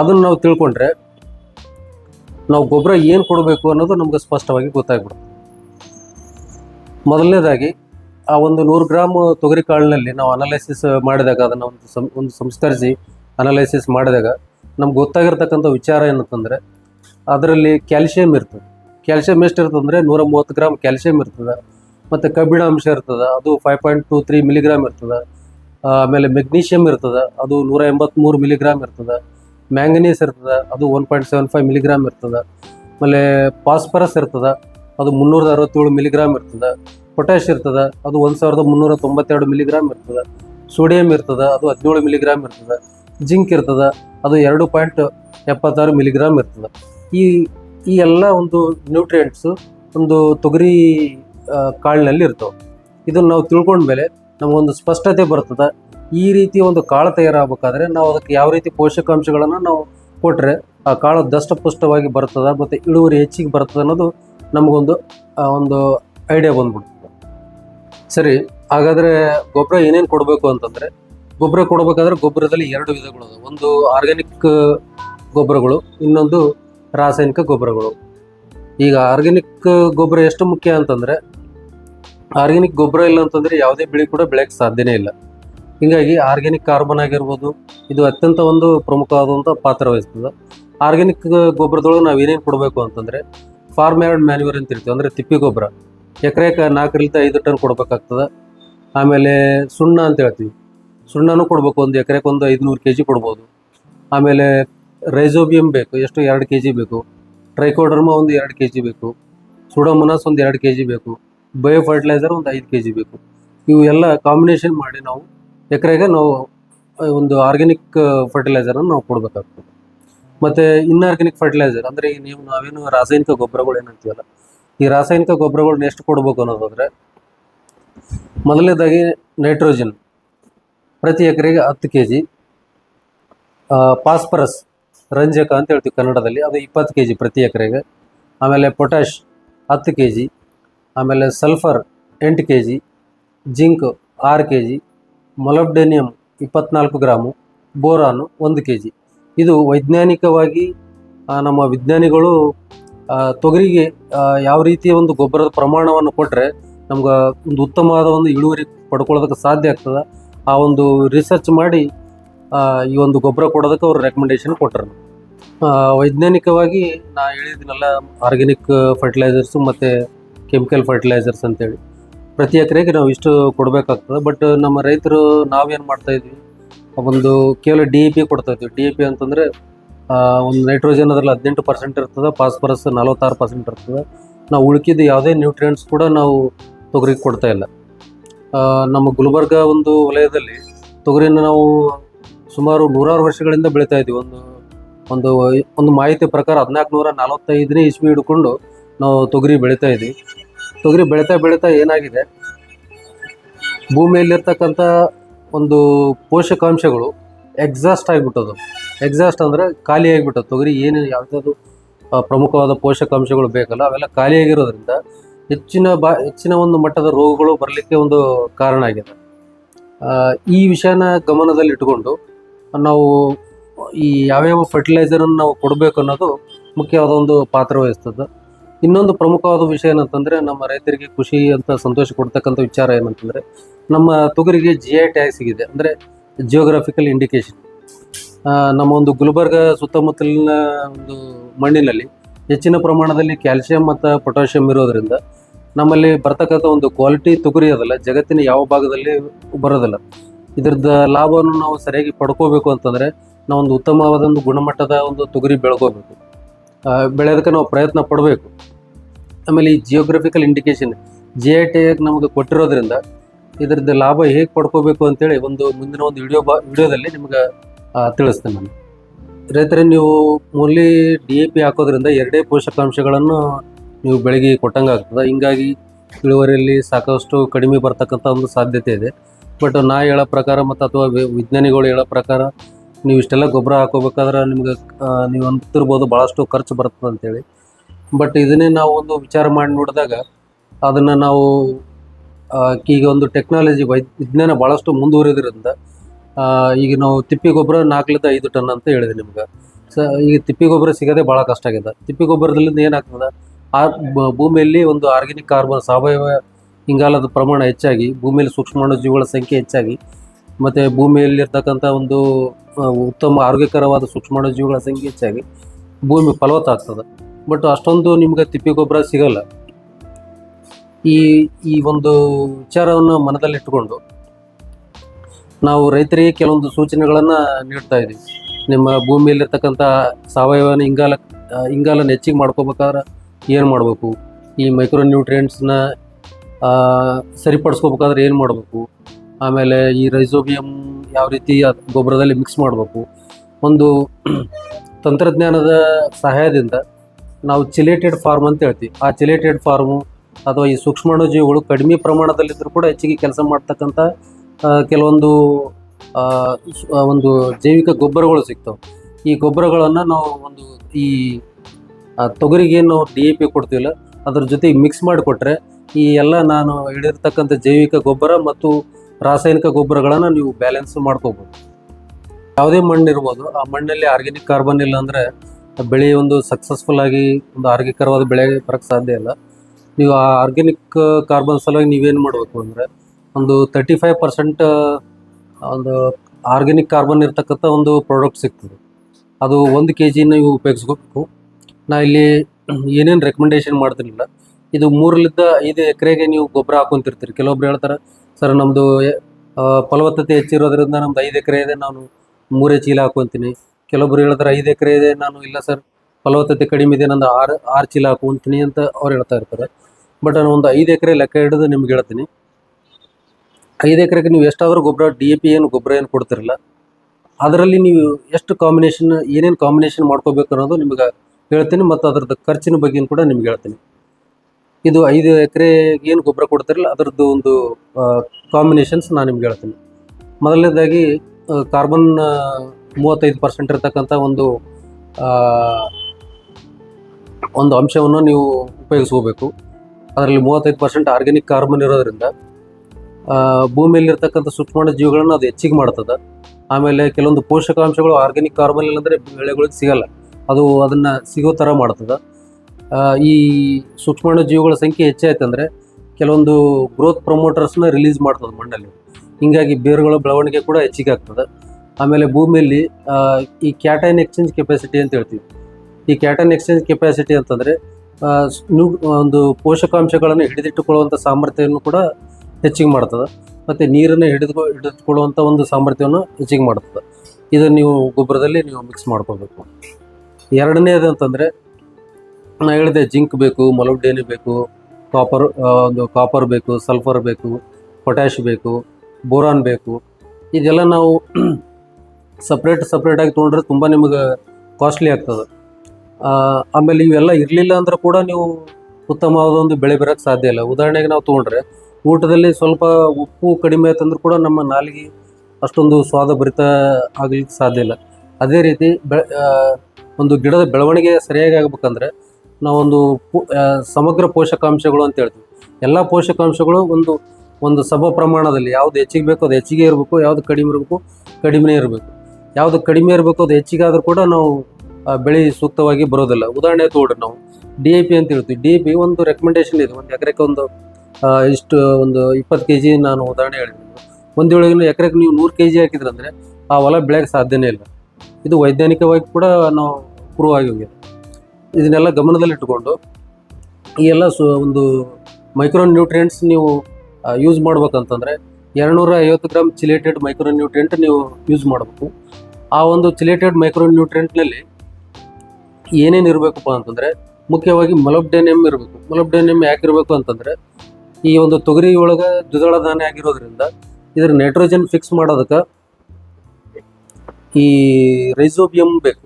ಅದನ್ನು ನಾವು ತಿಳ್ಕೊಂಡ್ರೆ ನಾವು ಗೊಬ್ಬರ ಏನು ಕೊಡಬೇಕು ಅನ್ನೋದು ನಮ್ಗೆ ಸ್ಪಷ್ಟವಾಗಿ ಗೊತ್ತಾಗ್ಬಿಡುತ್ತೆ. ಮೊದಲನೇದಾಗಿ, ಆ ಒಂದು ನೂರು ಗ್ರಾಮ್ ತೊಗರಿ ಕಾಳಿನಲ್ಲಿ ನಾವು ಅನಲೈಸಿಸ್ ಮಾಡಿದಾಗ ಅದನ್ನು ಒಂದು ಸಂ, ಒಂದು ಸಂಸ್ಕರಿಸಿ ಅನಲೈಸಿಸ್ ಮಾಡಿದಾಗ ನಮ್ಗೆ ಗೊತ್ತಾಗಿರ್ತಕ್ಕಂಥ ವಿಚಾರ ಏನಂತಂದರೆ, ಅದರಲ್ಲಿ ಕ್ಯಾಲ್ಸಿಯಂ ಇರ್ತದೆ. ಕ್ಯಾಲ್ಸಿಯಂ ಎಷ್ಟು ಇರ್ತದಂದರೆ ನೂರ ಮೂವತ್ತು ಗ್ರಾಮ್ ಕ್ಯಾಲ್ಸಿಯಂ ಇರ್ತದೆ. ಮತ್ತು ಕಬ್ಬಿಣ ಅಂಶ ಇರ್ತದೆ, ಅದು five point two three milligram ಇರ್ತದೆ ಆಮೇಲೆ ಮೆಗ್ನೀಷಿಯಮ್ ಇರ್ತದೆ, ಅದು ನೂರ ಎಂಬತ್ತ್ಮೂರು ಮಿಲಿಗ್ರಾಮ್ ಇರ್ತದೆ ಮ್ಯಾಂಗನೀಸ್ ಇರ್ತದೆ, ಅದು one point seven five milligram ಇರ್ತದೆ, ಆಮೇಲೆ ಫಾಸ್ಫರಸ್ ಇರ್ತದೆ, ಅದು ಮುನ್ನೂರ ಅರವತ್ತೇಳು ಮಿಲಿಗ್ರಾಮ್ ಇರ್ತದೆ ಪೊಟ್ಯಾಶ್ ಇರ್ತದೆ, ಅದು ಒಂದು ಸಾವಿರದ ಮುನ್ನೂರ ತೊಂಬತ್ತೆರಡು ಮಿಲಿಗ್ರಾಮ್ ಇರ್ತದೆ ಸೋಡಿಯಂ ಇರ್ತದೆ, ಅದು ಹದಿನೇಳು ಮಿಲಿಗ್ರಾಮ್ ಇರ್ತದೆ ಜಿಂಕ್ ಇರ್ತದೆ, ಅದು ಎರಡು ಪಾಯಿಂಟ್ ಎಪ್ಪತ್ತಾರು ಮಿಲಿಗ್ರಾಮ್ ಇರ್ತದೆ. ಈ ಈ ಎಲ್ಲ ಒಂದು ನ್ಯೂಟ್ರಿಯೆಂಟ್ಸು ಒಂದು ತೊಗರಿ ಕಾಳಿನಲ್ಲಿ ಇರ್ತವೆ. ಇದನ್ನು ನಾವು ತಿಳ್ಕೊಂಡ್ಮೇಲೆ ನಮಗೊಂದು ಸ್ಪಷ್ಟತೆ ಬರ್ತದೆ. ಈ ರೀತಿ ಒಂದು ಕಾಳು ತಯಾರಾಗಬೇಕಾದ್ರೆ ನಾವು ಅದಕ್ಕೆ ಯಾವ ರೀತಿ ಪೋಷಕಾಂಶಗಳನ್ನು ನಾವು ಕೊಟ್ಟರೆ ಆ ಕಾಳು ದಷ್ಟಪುಷ್ಟವಾಗಿ ಬರ್ತದೆ ಮತ್ತು ಇಳುವರಿ ಹೆಚ್ಚಿಗೆ ಬರ್ತದೆ ಅನ್ನೋದು ನಮಗೊಂದು ಒಂದು ಐಡಿಯಾ ಬಂದ್ಬಿಡ್ತದೆ. ಸರಿ, ಹಾಗಾದರೆ ಗೊಬ್ಬರ ಏನೇನು ಕೊಡಬೇಕು ಅಂತಂದರೆ, ಗೊಬ್ಬರ ಕೊಡಬೇಕಾದ್ರೆ ಗೊಬ್ಬರದಲ್ಲಿ ಎರಡು ವಿಧಗಳು ಒಂದು ಆರ್ಗ್ಯಾನಿಕ್ ಗೊಬ್ಬರಗಳು, ಇನ್ನೊಂದು ರಾಸಾಯನಿಕ ಗೊಬ್ಬರಗಳು. ಈಗ ಆರ್ಗ್ಯಾನಿಕ್ ಗೊಬ್ಬರ ಎಷ್ಟು ಮುಖ್ಯ ಅಂತಂದರೆ ಆರ್ಗ್ಯಾನಿಕ್ ಗೊಬ್ಬರ ಇಲ್ಲ ಅಂತಂದರೆ ಯಾವುದೇ ಬೆಳೆ ಕೂಡ ಬೆಳೆಯಕ್ಕೆ ಸಾಧ್ಯನೇ ಇಲ್ಲ. ಹೀಗಾಗಿ ಆರ್ಗ್ಯಾನಿಕ್ ಕಾರ್ಬನ್ ಆಗಿರ್ಬೋದು, ಇದು ಅತ್ಯಂತ ಒಂದು ಪ್ರಮುಖವಾದಂಥ ಪಾತ್ರ ವಹಿಸ್ತದೆ. ಆರ್ಗ್ಯಾನಿಕ್ ಗೊಬ್ಬರದೊಳಗೆ ನಾವು ಏನೇನು ಕೊಡಬೇಕು ಅಂತಂದರೆ ಫಾರ್ಮ್ ಯಾರ್ಡ್ ಮ್ಯಾನ್ಯೂರ್ ಅಂತ ಇರ್ತೀವಿ, ಅಂದರೆ ತಿಪ್ಪಿ ಗೊಬ್ಬರ. ಎಕರೆಗೆ ನಾಲ್ಕರಿಂದ ಐದು ಟನ್ ಕೊಡಬೇಕಾಗ್ತದೆ. ಆಮೇಲೆ ಸುಣ್ಣ ಅಂತ ಹೇಳ್ತೀವಿ. ಸುಣ್ಣನೂ ಕೊಡಬೇಕು, ಒಂದು ಎಕರೆಗೆ ಒಂದು ಐದುನೂರು ಕೆ ಜಿ ಕೊಡ್ಬೋದು. ಆಮೇಲೆ ರೈಸೋಬಿಯಮ್ ಬೇಕು, ಎಷ್ಟು? ಎರಡು ಕೆ ಜಿ ಬೇಕು. ಟ್ರೈಕೋಡರ್ಮ ಒಂದು ಎರಡು ಕೆ ಜಿ ಬೇಕು. ಸುಡೋಮೊನಾಸ್ ಒಂದು ಎರಡು ಕೆ ಜಿ ಬೇಕು. ಬಯೋ ಫರ್ಟಿಲೈಸರ್ ಒಂದು ಐದು ಕೆ ಜಿ ಬೇಕು. ಇವು ಎಲ್ಲ ಕಾಂಬಿನೇಷನ್ ಮಾಡಿ ನಾವು ಎಕರೆಗೆ ನಾವು ಒಂದು ಆರ್ಗ್ಯಾನಿಕ್ ಫರ್ಟಿಲೈಸರನ್ನು ನಾವು ಕೊಡಬೇಕಾಗ್ತದೆ. ಮತ್ತು ಇನ್ಆರ್ಗ್ಯಾನಿಕ್ ಫರ್ಟಿಲೈಸರ್ ಅಂದರೆ ಈಗ ನೀವು ನಾವೇನು ರಾಸಾಯನಿಕ ಗೊಬ್ಬರಗಳು ಏನಂತೀವಲ್ಲ, ಈ ರಾಸಾಯನಿಕ ಗೊಬ್ಬರಗಳನ್ನ ಎಷ್ಟು ಕೊಡಬೇಕು ಅನ್ನೋದಾದರೆ, ಮೊದಲನೇದಾಗಿ ನೈಟ್ರೋಜನ್ ಪ್ರತಿ ಎಕರೆಗೆ ಹತ್ತು ಕೆ ಜಿ ಪಾಸ್ಪರಸ್ ರಂಜಕ ಅಂತ ಹೇಳ್ತೀವಿ ಕನ್ನಡದಲ್ಲಿ, ಅದು ಇಪ್ಪತ್ತು ಕೆ ಜಿ ಪ್ರತಿ ಎಕರೆಗೆ, ಆಮೇಲೆ ಪೊಟ್ಯಾಶ್ ಹತ್ತು ಕೆ ಜಿ ಆಮೇಲೆ ಸಲ್ಫರ್ ಎಂಟು ಕೆ ಜಿ ಜಿಂಕ್ ಆರು ಕೆ ಜಿ ಮೊಲಬ್ಡೆನಿಯಂ ಇಪ್ಪತ್ನಾಲ್ಕು ಗ್ರಾಮು, ಬೋರಾನು ಒಂದು ಕೆ ಜಿ ಇದು ವೈಜ್ಞಾನಿಕವಾಗಿ ನಮ್ಮ ವಿಜ್ಞಾನಿಗಳು ತೊಗರಿಗೆ ಯಾವ ರೀತಿಯ ಒಂದು ಗೊಬ್ಬರದ ಪ್ರಮಾಣವನ್ನು ಕೊಟ್ಟರೆ ನಮ್ಗೆ ಒಂದು ಉತ್ತಮವಾದ ಒಂದು ಇಳುವರಿ ಪಡ್ಕೊಳ್ಳೋದಕ್ಕೆ ಸಾಧ್ಯ ಆಗ್ತದೆ, ಆ ಒಂದು ರಿಸರ್ಚ್ ಮಾಡಿ ಈ ಒಂದು ಗೊಬ್ಬರ ಕೊಡೋದಕ್ಕೆ ಅವರು ರೆಕಮೆಂಡೇಶನ್ ಕೊಟ್ಟರು ವೈಜ್ಞಾನಿಕವಾಗಿ ನಾ ಹೇಳಿದ್ನಲ್ಲ ಆರ್ಗ್ಯಾನಿಕ್ ಫರ್ಟಿಲೈಸರ್ಸು ಮತ್ತು ಕೆಮಿಕಲ್ ಫರ್ಟಿಲೈಸರ್ಸ್ ಅಂತೇಳಿ. ಪ್ರತಿ ಎಕರೆಗೆ ನಾವು ಇಷ್ಟು ಕೊಡಬೇಕಾಗ್ತದೆ. ಬಟ್ ನಮ್ಮ ರೈತರು ನಾವೇನು ಮಾಡ್ತಾ ಇದ್ವಿ? ಒಂದು ಕೇವಲ ಡಿ ಎ ಪಿ ಕೊಡ್ತಾ ಇದ್ವಿ. ಡಿ ಎ ಪಿ ಅಂತಂದರೆ ಒಂದು ನೈಟ್ರೋಜನ್ ಅದರಲ್ಲಿ ಹದಿನೆಂಟು ಪರ್ಸೆಂಟ್ ಇರ್ತದೆ ಫಾಸ್ಫರಸ್ ನಲವತ್ತಾರು ಪರ್ಸೆಂಟ್ ಇರ್ತದೆ. ನಾವು ಉಳ್ಕಿದ್ದು ಯಾವುದೇ ನ್ಯೂಟ್ರಿಯೆಂಟ್ಸ್ ಕೂಡ ನಾವು ತೊಗರಿಗೆ ಕೊಡ್ತಾ ಇಲ್ಲ. ನಮ್ಮ ಗುಲ್ಬರ್ಗ ಒಂದು ವಲಯದಲ್ಲಿ ತೊಗರಿನ ನಾವು ಸುಮಾರು ನೂರಾರು ವರ್ಷಗಳಿಂದ ಬೆಳೀತಾ ಇದ್ವಿ. ಒಂದು ಒಂದು ಒಂದು ಮಾಹಿತಿ ಪ್ರಕಾರ ಹದಿನಾಲ್ಕು ನೂರ ನಲವತ್ತೈದನೇ ಇಸ್ವಿ ಹಿಡ್ಕೊಂಡು ನಾವು ತೊಗರಿ ಬೆಳೀತಾ ಇದ್ವಿ. ತೊಗರಿ ಬೆಳೀತಾ ಬೆಳೀತಾ ಏನಾಗಿದೆ? ಭೂಮಿಯಲ್ಲಿರ್ತಕ್ಕಂಥ ಒಂದು ಪೋಷಕಾಂಶಗಳು ಎಕ್ಸಾಸ್ಟ್ ಆಗಿಬಿಟ್ಟದು. ಎಕ್ಸಾಸ್ಟ್ ಅಂದರೆ ಖಾಲಿ ಆಗಿಬಿಟ್ಟದು. ತೊಗರಿ ಏನು ಯಾವುದಾದ್ರು ಪ್ರಮುಖವಾದ ಪೋಷಕಾಂಶಗಳು ಬೇಕಲ್ಲ, ಅವೆಲ್ಲ ಖಾಲಿಯಾಗಿರೋದ್ರಿಂದ ಹೆಚ್ಚಿನ ಬಾ, ಹೆಚ್ಚಿನ ಒಂದು ಮಟ್ಟದ ರೋಗಗಳು ಬರಲಿಕ್ಕೆ ಒಂದು ಕಾರಣ ಆಗಿದೆ. ಈ ವಿಷಯನ ಗಮನದಲ್ಲಿ ಇಟ್ಕೊಂಡು ನಾವು ಈ ಯಾವ್ಯಾವ ಫರ್ಟಿಲೈಸರನ್ನು ನಾವು ಕೊಡಬೇಕು ಅನ್ನೋದು ಮುಖ್ಯವಾದ ಒಂದು ಪಾತ್ರ ವಹಿಸ್ತದೆ. ಇನ್ನೊಂದು ಪ್ರಮುಖವಾದ ವಿಷಯ ಏನಂತಂದ್ರೆ ನಮ್ಮ ರೈತರಿಗೆ ಖುಷಿ ಅಂತ ಸಂತೋಷ ಕೊಡ್ತಕ್ಕಂಥ ವಿಚಾರ ಏನಂತಂದ್ರೆ ನಮ್ಮ ತೊಗರಿಗೆ ಜಿ ಐ ಟ್ಯಾಗ್ ಸಿಗಿದೆ. ಅಂದರೆ ಜಿಯೋಗ್ರಫಿಕಲ್ ಇಂಡಿಕೇಶನ್ ನಮ್ಮ ಒಂದು ಗುಲ್ಬರ್ಗ ಸುತ್ತಮುತ್ತಲಿನ ಒಂದು ಮಣ್ಣಿನಲ್ಲಿ ಹೆಚ್ಚಿನ ಪ್ರಮಾಣದಲ್ಲಿ ಕ್ಯಾಲ್ಸಿಯಂ ಮತ್ತು ಪೊಟ್ಯಾಷಿಯಂ ಇರೋದ್ರಿಂದ ನಮ್ಮಲ್ಲಿ ಬರ್ತಕ್ಕಂಥ ಒಂದು ಕ್ವಾಲಿಟಿ ತೊಗರಿ ಅದಲ್ಲ, ಜಗತ್ತಿನ ಯಾವ ಭಾಗದಲ್ಲಿ ಬರೋದಿಲ್ಲ. ಇದ್ರದ್ದು ಲಾಭವನ್ನು ನಾವು ಸರಿಯಾಗಿ ಪಡ್ಕೋಬೇಕು ಅಂತಂದರೆ ನಾವು ಒಂದು ಉತ್ತಮವಾದ ಒಂದು ಗುಣಮಟ್ಟದ ಒಂದು ತೊಗರಿ ಬೆಳ್ಕೋಬೇಕು. ಬೆಳೆಯೋದಕ್ಕೆ ನಾವು ಪ್ರಯತ್ನ ಪಡಬೇಕು. ಆಮೇಲೆ ಈ geographical indication G I tag ನಮಗೆ ಕೊಟ್ಟಿರೋದ್ರಿಂದ ಇದರದ್ದು ಲಾಭ ಹೇಗೆ ಪಡ್ಕೋಬೇಕು ಅಂತೇಳಿ ಒಂದು ಮುಂದಿನ ಒಂದು ವಿಡಿಯೋ ಬಾ ವಿಡಿಯೋದಲ್ಲಿ ನಿಮ್ಗೆ ತಿಳಿಸ್ತೇನೆ ನಾನು. ರೈತರೇ, ನೀವು ಓನ್ಲಿ ಡಿ ಎ ಪಿ ಹಾಕೋದ್ರಿಂದ ಎರಡೇ ಪೋಷಕಾಂಶಗಳನ್ನು ನೀವು ಬೆಳಗ್ಗೆ ಕೊಟ್ಟಂಗೆ ಆಗ್ತದೆ. ಹಿಂಗಾಗಿ ಇಳುವರಿಯಲ್ಲಿ ಸಾಕಷ್ಟು ಕಡಿಮೆ ಬರ್ತಕ್ಕಂಥ ಒಂದು ಸಾಧ್ಯತೆ ಇದೆ. ಬಟ್ ನಾ ಹೇಳೋ ಪ್ರಕಾರ ಮತ್ತು ಅಥವಾ ವಿಜ್ಞಾನಿಗಳು ಹೇಳೋ ಪ್ರಕಾರ ನೀವು ಇಷ್ಟೆಲ್ಲ ಗೊಬ್ಬರ ಹಾಕೋಬೇಕಾದ್ರೆ ನಿಮ್ಗೆ ನೀವು ಅಂತಿರ್ಬೋದು ಭಾಳಷ್ಟು ಖರ್ಚು ಬರ್ತದೆ ಅಂತೇಳಿ. ಬಟ್ ಇದನ್ನೇ ನಾವು ಒಂದು ವಿಚಾರ ಮಾಡಿ ನೋಡಿದಾಗ ಅದನ್ನು ನಾವು ಈಗ ಒಂದು ಟೆಕ್ನಾಲಜಿ ವೈ, ವಿಜ್ಞಾನ ಭಾಳಷ್ಟು ಮುಂದುವರಿದ್ರಿಂದ ಈಗ ನಾವು ತಿಪ್ಪಿ ಗೊಬ್ಬರ ನಾಲ್ಕರಿಂದ ಐದು ಟನ್ ಅಂತ ಹೇಳಿದೆ ನಿಮ್ಗೆ. ಸ, ಈಗ ತಿಪ್ಪಿ ಗೊಬ್ಬರ ಸಿಗೋದೇ ಭಾಳ ಕಷ್ಟ ಆಗಿದೆ. ತಿಪ್ಪಿ ಗೊಬ್ಬರದಲ್ಲಿಂದ ಏನಾಗ್ತದೆ ಆ ಭೂಮಿಯಲ್ಲಿ ಒಂದು ಆರ್ಗ್ಯಾನಿಕ್ ಕಾರ್ಬನ್ ಸಾವಯವ ಇಂಗಾಲದ ಪ್ರಮಾಣ ಹೆಚ್ಚಾಗಿ, ಭೂಮಿಯಲ್ಲಿ ಸೂಕ್ಷ್ಮಾಣುಜೀವಿಗಳ ಸಂಖ್ಯೆ ಹೆಚ್ಚಾಗಿ, ಮತ್ತು ಭೂಮಿಯಲ್ಲಿರ್ತಕ್ಕಂಥ ಒಂದು ಉತ್ತಮ ಆರೋಗ್ಯಕರವಾದ ಸೂಕ್ಷ್ಮಾಣುಜೀವಿಗಳ ಸಂಖ್ಯೆ ಹೆಚ್ಚಾಗಿ ಭೂಮಿ ಫಲವತ್ತಾಗ್ತದೆ. ಬಟ್ ಅಷ್ಟೊಂದು ನಿಮ್ಗೆ ತಿಪ್ಪಿ ಗೊಬ್ಬರ ಸಿಗಲ್ಲ. ಈ ಈ ಒಂದು ವಿಚಾರವನ್ನು ಮನದಲ್ಲಿಟ್ಟುಕೊಂಡು ನಾವು ರೈತರಿಗೆ ಕೆಲವೊಂದು ಸೂಚನೆಗಳನ್ನು ನೀಡ್ತಾ ಇದ್ದೀವಿ. ನಿಮ್ಮ ಭೂಮಿಯಲ್ಲಿರ್ತಕ್ಕಂಥ ಸಾವಯವ ಇಂಗಾಲ, ಇಂಗಾಲನ ಹೆಚ್ಚಿಗೆ ಮಾಡ್ಕೋಬೇಕಾದ್ರೆ ಏನು ಮಾಡಬೇಕು? ಈ ಮೈಕ್ರೋ ನ್ಯೂಟ್ರಿಯೆಂಟ್ಸ್ನ ಸರಿಪಡಿಸ್ಕೋಬೇಕಾದ್ರೆ ಏನು ಮಾಡಬೇಕು? ಆಮೇಲೆ ಈ ರೈಸೋಬಿಯಂ ಯಾವ ರೀತಿ ಗೊಬ್ಬರದಲ್ಲಿ ಮಿಕ್ಸ್ ಮಾಡಬೇಕು? ಒಂದು <clears throat> ತಂತ್ರಜ್ಞಾನದ ಸಹಾಯದಿಂದ ನಾವು ಚಿಲೇಟೆಡ್ ಫಾರ್ಮ್ ಅಂತ ಹೇಳ್ತೀವಿ. ಆ ಚಿಲೇಟೆಡ್ ಫಾರ್ಮು ಅಥವಾ ಈ ಸೂಕ್ಷ್ಮಾಣುಜೀವಿಗಳು ಕಡಿಮೆ ಪ್ರಮಾಣದಲ್ಲಿದ್ದರೂ ಕೂಡ ಹೆಚ್ಚಿಗೆ ಕೆಲಸ ಮಾಡ್ತಕ್ಕಂಥ ಕೆಲವೊಂದು ಒಂದು ಜೈವಿಕ ಗೊಬ್ಬರಗಳು ಸಿಗ್ತವೆ. ಈ ಗೊಬ್ಬರಗಳನ್ನು ನಾವು ಒಂದು ಈ ತೊಗರಿಗೆ ನಾವು ಡಿ ಎ ಪಿ ಕೊಡ್ತೀವಲ್ಲ, ಅದ್ರ ಜೊತೆ ಮಿಕ್ಸ್ ಮಾಡಿಕೊಟ್ರೆ ಈ ಎಲ್ಲ ನಾನು ಹೇಳಿರ್ತಕ್ಕಂಥ ಜೈವಿಕ ಗೊಬ್ಬರ ಮತ್ತು ರಾಸಾಯನಿಕ ಗೊಬ್ಬರಗಳನ್ನು ನೀವು ಬ್ಯಾಲೆನ್ಸ್ ಮಾಡ್ಕೋಬೋದು. ಯಾವುದೇ ಮಣ್ಣು ಇರ್ಬೋದು ಆ ಮಣ್ಣಲ್ಲಿ ಆರ್ಗ್ಯಾನಿಕ್ ಕಾರ್ಬನ್ ಇಲ್ಲ ಅಂದರೆ ಬೆಳೆ ಒಂದು ಸಕ್ಸಸ್ಫುಲ್ ಆಗಿ ಒಂದು ಆರೋಗ್ಯಕರವಾದ ಬೆಳೆ ಬರೋಕ್ಕೆ ಸಾಧ್ಯ ಇಲ್ಲ. ನೀವು ಆ ಆರ್ಗ್ಯಾನಿಕ್ ಕಾರ್ಬನ್ ಸಲುವಾಗಿ ನೀವೇನು ಮಾಡಬೇಕು ಅಂದರೆ ಒಂದು ತರ್ಟಿ ಫೈವ್ ಪರ್ಸೆಂಟ್ ಒಂದು ಆರ್ಗ್ಯಾನಿಕ್ ಕಾರ್ಬನ್ ಇರ್ತಕ್ಕಂಥ ಒಂದು ಪ್ರಾಡಕ್ಟ್ ಸಿಗ್ತದೆ. ಅದು ಒಂದು ಕೆ ಜಿನ ನೀವು ಉಪಯೋಗಿಸ್ಕೋಬೇಕು ನಾ ಇಲ್ಲಿ ಏನೇನು ರೆಕಮೆಂಡೇಶನ್ ಮಾಡ್ತಿರಲಿಲ್ಲ. ಇದು ಮೂರಲಿದ್ದ ಐದು ಎಕರೆಗೆ ನೀವು ಗೊಬ್ಬರ ಹಾಕೊಂತಿರ್ತೀರಿ. ಕೆಲವೊಬ್ರು ಹೇಳ್ತಾರೆ, ಸರ್ ನಮ್ಮದು ಫಲವತ್ತತೆ ಹೆಚ್ಚಿರೋದ್ರಿಂದ ನಮ್ದು ಐದು ಎಕರೆ ಇದೆ, ನಾನು ಮೂರೇ ಚೀಲ ಹಾಕೊತೀನಿ. ಕೆಲವೊಬ್ರು ಹೇಳ್ತಾರೆ, ಐದು ಎಕರೆ ಇದೆ, ನಾನು ಇಲ್ಲ ಸರ್. ಫಲವತ್ತತೆ ಕಡಿಮೆ ಇದೆ, ನಂದು ಆರು ಆರು ಚೀಲ ಹಾಕೊಂತೀನಿ ಅಂತ ಅವ್ರು ಹೇಳ್ತಾ ಇರ್ತಾರೆ. ಬಟ್ ನಾನು ಒಂದು ಐದು ಎಕರೆ ಲೆಕ್ಕ ಹಿಡಿದು ನಿಮ್ಗೆ ಹೇಳ್ತೀನಿ. ಐದು ಎಕರೆಗೆ ನೀವು ಎಷ್ಟಾದರೂ ಗೊಬ್ಬರ, ಡಿ ಎ ಪಿ ಏನು ಗೊಬ್ಬರ ಏನು ಕೊಡ್ತಿರಲ್ಲ, ಅದರಲ್ಲಿ ನೀವು ಎಷ್ಟು ಕಾಂಬಿನೇಷನ್ ಏನೇನು ಕಾಂಬಿನೇಷನ್ ಮಾಡ್ಕೋಬೇಕು ಅನ್ನೋದು ನಿಮ್ಗೆ ಹೇಳ್ತೀನಿ ಮತ್ತು ಅದರದ್ದು ಖರ್ಚಿನ ಬಗ್ಗೆ ಕೂಡ ನಿಮ್ಗೆ ಹೇಳ್ತೀನಿ. ಇದು ಐದು ಎಕರೆಗೆ ಏನು ಗೊಬ್ಬರ ಕೊಡ್ತಿರಲ್ಲ, ಅದರದ್ದು ಒಂದು ಕಾಂಬಿನೇಷನ್ಸ್ ನಾನು ನಿಮ್ಗೆ ಹೇಳ್ತೀನಿ. ಮೊದಲನೇದಾಗಿ ಕಾರ್ಬನ್ ಮೂವತ್ತೈದು ಪರ್ಸೆಂಟ್ ಇರತಕ್ಕಂಥ ಒಂದು ಒಂದು ಅಂಶವನ್ನು ನೀವು ಉಪಯೋಗಿಸ್ಕೋಬೇಕು. ಅದರಲ್ಲಿ ಮೂವತ್ತೈದು ಪರ್ಸೆಂಟ್ ಆರ್ಗ್ಯಾನಿಕ್ ಕಾರ್ಬನ್ ಇರೋದ್ರಿಂದ ಭೂಮಿಯಲ್ಲಿರ್ತಕ್ಕಂಥ ಸೂಕ್ಷ್ಮಾಣ ಜೀವಿಗಳನ್ನು ಅದು ಹೆಚ್ಚಿಗೆ ಮಾಡ್ತದೆ. ಆಮೇಲೆ ಕೆಲವೊಂದು ಪೋಷಕಾಂಶಗಳು ಆರ್ಗ್ಯಾನಿಕ್ ಕಾರ್ಬನ್ ಇಲ್ಲಾಂದರೆ ಬೆಳೆಗಳಿಗೆ ಸಿಗಲ್ಲ. ಅದು ಅದನ್ನು ಸಿಗೋ ಥರ ಮಾಡ್ತದೆ. ಈ ಸೂಕ್ಷ್ಮಾಣು ಜೀವಿಗಳ ಸಂಖ್ಯೆ ಹೆಚ್ಚಾಯ್ತಂದರೆ ಕೆಲವೊಂದು ಗ್ರೋತ್ ಪ್ರಮೋಟರ್ಸ್ನ ರಿಲೀಸ್ ಮಾಡ್ತದೆ ಮಣ್ಣಲ್ಲಿ. ಹೀಗಾಗಿ ಬೇರುಗಳ ಬೆಳವಣಿಗೆ ಕೂಡ ಹೆಚ್ಚಿಗೆ ಆಗ್ತದೆ. ಆಮೇಲೆ ಭೂಮಿಯಲ್ಲಿ ಈ ಕ್ಯಾಟೈನ್ ಎಕ್ಸ್ಚೇಂಜ್ ಕೆಪಾಸಿಟಿ ಅಂತ ಹೇಳ್ತೀವಿ. ಈ ಕ್ಯಾಟೈನ್ ಎಕ್ಸ್ಚೇಂಜ್ ಕೆಪಾಸಿಟಿ ಅಂತಂದರೆ ಒಂದು ಪೋಷಕಾಂಶಗಳನ್ನು ಹಿಡಿದಿಟ್ಟುಕೊಳ್ಳುವಂಥ ಸಾಮರ್ಥ್ಯವನ್ನು ಕೂಡ ಹೆಚ್ಚಿಗೆ ಮಾಡ್ತದೆ. ಮತ್ತು ನೀರನ್ನು ಹಿಡಿದು, ಹಿಡಿದುಕೊಳ್ಳುವಂಥ ಒಂದು ಸಾಮರ್ಥ್ಯವನ್ನು ಹೆಚ್ಚಿಗೆ ಮಾಡ್ತದೆ. ಇದನ್ನು ನೀವು ಗೊಬ್ಬರದಲ್ಲಿ ನೀವು ಮಿಕ್ಸ್ ಮಾಡ್ಕೋಬೇಕು. ಎರಡನೇದು ಅಂತಂದರೆ ನಾನು ಹೇಳಿದೆ ಜಿಂಕ್ ಬೇಕು, ಮೊಲಬ್ಡೇನಿ ಬೇಕು, ಕಾಪರ್ ಒಂದು ಕಾಪರ್ ಬೇಕು, ಸಲ್ಫರ್ ಬೇಕು ಪೊಟ್ಯಾಶ್ ಬೇಕು, ಬೋರಾನ್ ಬೇಕು. ಇದೆಲ್ಲ ನಾವು ಸಪ್ರೇಟ್ ಸಪ್ರೇಟಾಗಿ ತೊಗೊಂಡ್ರೆ ತುಂಬ ನಿಮಗೆ ಕಾಸ್ಟ್ಲಿ ಆಗ್ತದೆ. ಆಮೇಲೆ ಇವೆಲ್ಲ ಇರಲಿಲ್ಲ ಅಂದ್ರೆ ಕೂಡ ನೀವು ಉತ್ತಮವಾದ ಒಂದು ಬೆಳೆ ಬರೋಕ್ಕೆ ಸಾಧ್ಯ ಇಲ್ಲ. ಉದಾಹರಣೆಗೆ ನಾವು ತೊಗೊಂಡ್ರೆ ಊಟದಲ್ಲಿ ಸ್ವಲ್ಪ ಉಪ್ಪು ಕಡಿಮೆ ಆಯ್ತಂದ್ರೂ ಕೂಡ ನಮ್ಮ ನಾಲಿಗೆ ಅಷ್ಟೊಂದು ಸ್ವಾದ ಭರಿತ ಆಗಲಿಕ್ಕೆ ಸಾಧ್ಯ ಇಲ್ಲ. ಅದೇ ರೀತಿ ಬೆ ಒಂದು ಗಿಡದ ಬೆಳವಣಿಗೆ ಸರಿಯಾಗಿ ಆಗಬೇಕಂದ್ರೆ ನಾವೊಂದು ಸಮಗ್ರ ಪೋಷಕಾಂಶಗಳು ಅಂತ ಹೇಳ್ತೀವಿ. ಎಲ್ಲ ಪೋಷಕಾಂಶಗಳು ಒಂದು ಒಂದು ಸಮ ಪ್ರಮಾಣದಲ್ಲಿ ಯಾವುದು ಹೆಚ್ಚಿಗೆ ಬೇಕೋ ಅದು ಹೆಚ್ಚಿಗೆ ಇರಬೇಕು, ಯಾವುದು ಕಡಿಮೆ ಇರಬೇಕು ಕಡಿಮೆ ಇರಬೇಕು. ಯಾವ್ದು ಕಡಿಮೆ ಇರಬೇಕು, ಅದು ಹೆಚ್ಚಿಗೆ ಕೂಡ ನಾವು ಬೆಳೆ ಸೂಕ್ತವಾಗಿ ಬರೋದಿಲ್ಲ. ಉದಾಹರಣೆ ತೋಡ್ರಿ ನಾವು. ಡಿ ಎ ಪಿ ಅಂತ ಹೇಳ್ತೀವಿ. ಡಿ ಎ ಪಿ ಒಂದು ರೆಕಮೆಂಡೇಶನ್ ಇದೆ. ಒಂದು ಎಕರೆಗೆ ಒಂದು ಇಷ್ಟು, ಒಂದು ಇಪ್ಪತ್ತು ಕೆ ಜಿ ನಾನು ಉದಾಹರಣೆ ಹೇಳಿದ್ದೀನಿ ಒಂದು ವೇಳೆ ಎಕರೆಗೆ ನೀವು ನೂರು ಕೆ ಜಿ ಹಾಕಿದ್ರಂದರೆ ಆ ಹೊಲ ಬೆಳೆಯೋಕ್ಕೆ ಸಾಧ್ಯನೇ ಇಲ್ಲ. ಇದು ವೈಜ್ಞಾನಿಕವಾಗಿ ಕೂಡ ನಾವು ಪ್ರೂವ್ ಆಗಿ ಹೋಗಿದೆ ಇದನ್ನೆಲ್ಲ ಗಮನದಲ್ಲಿಟ್ಟುಕೊಂಡು ಈ ಎಲ್ಲ ಸು, ಒಂದು ಮೈಕ್ರೋ ನ್ಯೂಟ್ರಿಯೆಂಟ್ಸ್ ನೀವು ಯೂಸ್ ಮಾಡ್ಬೇಕಂತಂದರೆ, ಎರಡುನೂರ ಐವತ್ತು ಗ್ರಾಮ್ ಚಿಲೇಟೆಡ್ ಮೈಕ್ರೋ ನ್ಯೂಟ್ರಿಯೆಂಟ್ ನೀವು ಯೂಸ್ ಮಾಡಬೇಕು. ಆ ಒಂದು ಚಿಲೇಟೆಡ್ ಮೈಕ್ರೋ ನ್ಯೂಟ್ರಿಯೆಂಟ್ನಲ್ಲಿ ಏನೇನು ಇರಬೇಕಪ್ಪ ಅಂತಂದರೆ ಮುಖ್ಯವಾಗಿ ಮೊಲಬ್ಡೆನಿಯಮ್ ಇರಬೇಕು. ಮೊಲಬ್ಡೆನಿಯಮ್ ಯಾಕೆ ಇರಬೇಕು ಅಂತಂದರೆ ಈ ಒಂದು ತೊಗರಿ ಒಳಗೆ ದ್ವಿದಳ ಧಾನ್ಯ ಆಗಿರೋದ್ರಿಂದ ಇದರ ನೈಟ್ರೋಜನ್ ಫಿಕ್ಸ್ ಮಾಡೋದಕ್ಕೆ ಈ ರೈಸೋಬಿಯಮ್ ಬೇಕು.